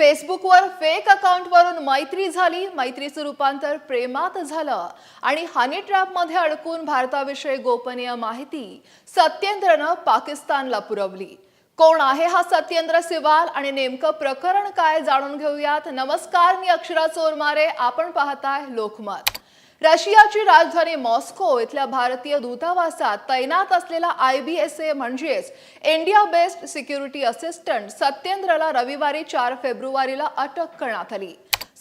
फेसबुकवर फेक अकाउंटवरून मैत्री झाली. मैत्रीचं रूपांतर प्रेमात झालं. आणि हनी ट्रॅपमध्ये अडकून भारताविषयी गोपनीय माहिती सत्येंद्रनं पाकिस्तानला पुरवली. कोण आहे हा सत्येंद्र सिवाल आणि नेमकं प्रकरण काय जाणून घेऊयात. नमस्कार मी अक्षरा चोरमारे. आपण पाहताय लोकमत. रशियाची राजधानी मॉस्को इथल्या भारतीय दूतावासात तैनात असलेला आय बी एस ए म्हणजेच इंडिया बेस्ड सिक्युरिटी असिस्टंट सत्येंद्रला रविवारी चार फेब्रुवारीला अटक करण्यात आली.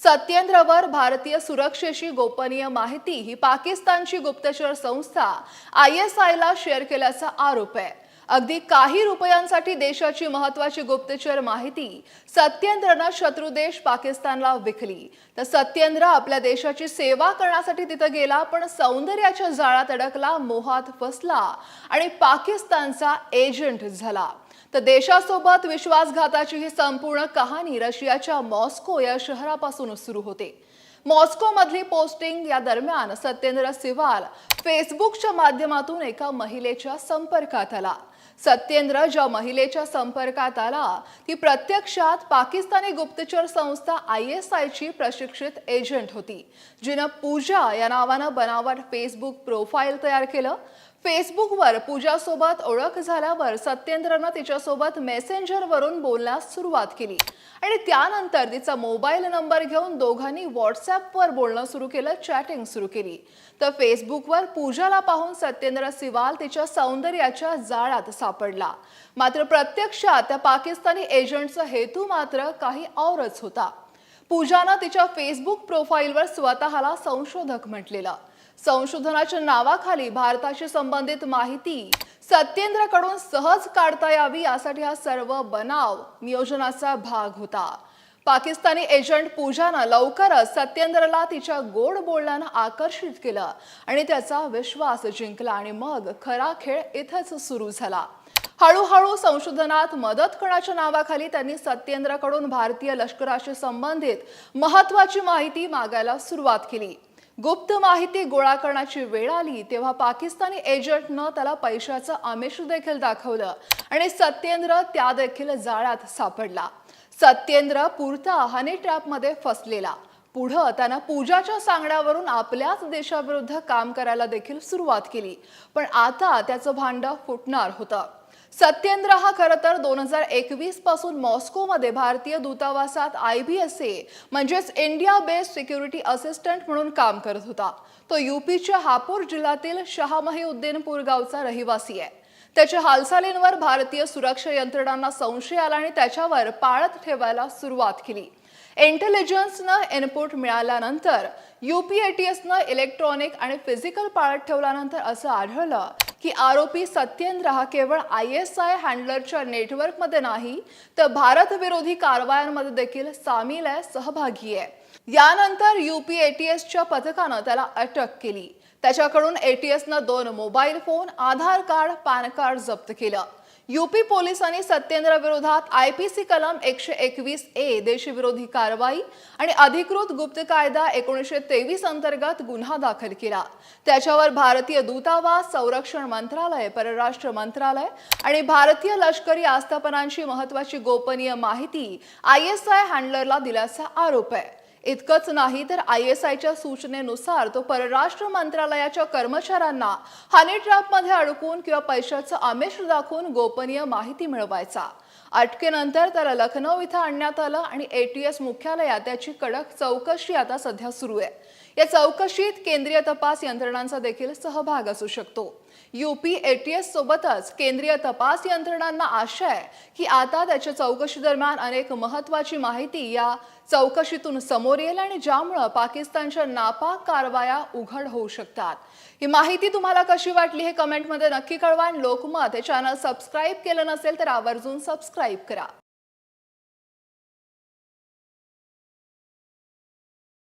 सत्येंद्रवर भारतीय सुरक्षेशी गोपनीय माहिती ही पाकिस्तानची गुप्तचर संस्था आय एस आयला शेअर केल्याचा आरोप आहे. अगदी काही रुपयांसाठी देशाची महत्वाची गुप्तचर माहिती सत्येंद्रनं शत्रू देश पाकिस्तानला विकली. तर सत्येंद्र आपल्या देशाची सेवा करण्यासाठी तिथं गेला पण सौंदर्याच्या जाळ्यात अडकला मोहात फसला आणि पाकिस्तानचा एजंट झाला. तर देशासोबत विश्वासघाताची ही संपूर्ण कहाणी रशियाच्या मॉस्को या शहरापासून सुरू होते. मॉस्को मधली पोस्टिंग या दरम्यान सत्येंद्र सिवाल फेसबुकच्या माध्यमातून एका महिलेच्या संपर्कात आला. सत्येंद्र ज्या महिलेच्या संपर्कात आला ती प्रत्यक्षात पाकिस्तानी गुप्तचर संस्था आय एस आयची प्रशिक्षित एजंट होती जिनं पूजा या नावानं बनावट फेसबुक प्रोफाईल तयार केलं. फेसबुकवर पूजासोबत ओळख झाल्यावर सत्येंद्रनं तिच्यासोबत मेसेंजरवरून बोलण्यास सुरुवात केली. आणि त्यानंतर तिचा मोबाईल नंबर घेऊन दोघांनी व्हॉट्सॲपवर बोलणं सुरू केलं चॅटिंग सुरू केली. तर फेसबुकवर पूजाला पाहून सत्येंद्र सिवाल तिच्या सौंदर्याच्या जाळ्यात सापडला. मात्र प्रत्यक्षात त्या पाकिस्तानी एजंटचा हेतू मात्र काही औरच होता. पूजानं तिच्या फेसबुक प्रोफाईलवर स्वतःला संशोधक म्हटलेलं. संशोधनाच्या नावाखाली भारताशी संबंधित माहिती सत्येंद्रकडून सहज काढता यावी यासाठी हा सर्व बनाव नियोजनाचा भाग होता. पाकिस्तानी एजंट पूजानं लवकरच सत्येंद्रला तिच्या गोड बोलण्यानं आकर्षित केलं आणि त्याचा विश्वास जिंकला आणि मग खरा खेळ इथंच सुरू झाला. हळूहळू संशोधनात मदत करण्याच्या नावाखाली त्यांनी सत्येंद्रकडून भारतीय लष्कराशी संबंधित महत्वाची माहिती मागायला सुरुवात केली. गुप्त माहिती गोळा करण्याची वेळ आली तेव्हा पाकिस्तानी एजंटनं त्याला पैशाचं आमिष देखील दाखवलं आणि सत्येंद्र त्या देखील जाळ्यात सापडला. सत्येंद्र पुरता हनी ट्रॅपमध्ये फसलेला. पुढं त्यानं पूजाच्या सांगण्यावरून आपल्याच देशाविरुद्ध काम करायला देखील सुरुवात केली. पण आता त्याचं भांड फुटणार होतं. सत्येंद्र हा खरं तर दोन हजार एकवीसपासून मॉस्कोमध्ये भारतीय दूतावासात आय बी एस ए म्हणजेच इंडिया बेस्ड सिक्युरिटी असिस्टंट म्हणून काम करत होता. तो यूपीच्या हापूर जिल्ह्यातील शहामहीउद्दीनपूर गावचा रहिवासी आहे. त्याच्या हालचालींवर भारतीय सुरक्षा यंत्रणांना संशय आला आणि त्याच्यावर पाळत ठेवायला सुरुवात केली. इंटेलिजन्सनं इनपुट मिळाल्यानंतर युपीएटीएसनं इलेक्ट्रॉनिक आणि फिजिकल पाळत ठेवल्यानंतर असं आढळलं की आरोपी सत्येंद्र हा केवळ आय एस आय हँडलरच्या नेटवर्कमध्ये नाही तर भारत विरोधी कारवायांमध्ये देखील सामील आहे सहभागी आहे. यानंतर युपी एटीएसच्या पथकानं त्याला अटक केली. त्याच्याकडून एटीएसनं दोन mobile phone Aadhaar card PAN card जप्त केलं. यूपी पोलिसांनी सत्येंद्र विरोधात आय पी सी कलम एकशे एकवीस ए देशविरोधी कारवाई आणि अधिकृत गुप्त कायदा एकोणीसशे तेवीस अंतर्गत गुन्हा दाखल केला. त्याच्यावर भारतीय दूतावास संरक्षण मंत्रालय परराष्ट्र मंत्रालय आणि भारतीय लष्करी आस्थापनांची महत्वाची गोपनीय माहिती आय एस आय हँडलरला दिल्याचा आरोप आहे. इतकंच नाही तर आय एस आयच्या सूचनेनुसार तो परराष्ट्र मंत्रालयाच्या कर्मचाऱ्यांना हनी ट्रॅपमध्ये अडकून किंवा पैशाचं आमिष दाखवून गोपनीय माहिती मिळवायचा. अटकेनंतर त्याला लखनौ इथं आणण्यात आलं आणि एटीएस मुख्यालयात त्याची कडक चौकशी आता सध्या सुरू आहे. या चौकशीत केंद्रीय तपास यंत्रणांचा देखील सहभाग असू शकतो. यूपी एटीएस सोबतच केंद्रीय तपास यंत्रणांना आशा आहे की आता त्याच्या चौकशी दरम्यान अनेक महत्वाची माहिती या चौकशीतून समोर येईल आणि ज्यामुळं पाकिस्तानच्या नापाक कारवाया उघड होऊ शकतात. ही माहिती तुम्हाला कशी वाटली हे कमेंटमध्ये नक्की कळवा आणि लोकमत हे चॅनल सबस्क्राईब केलं नसेल तर आवर्जून सबस्क्राईब करा.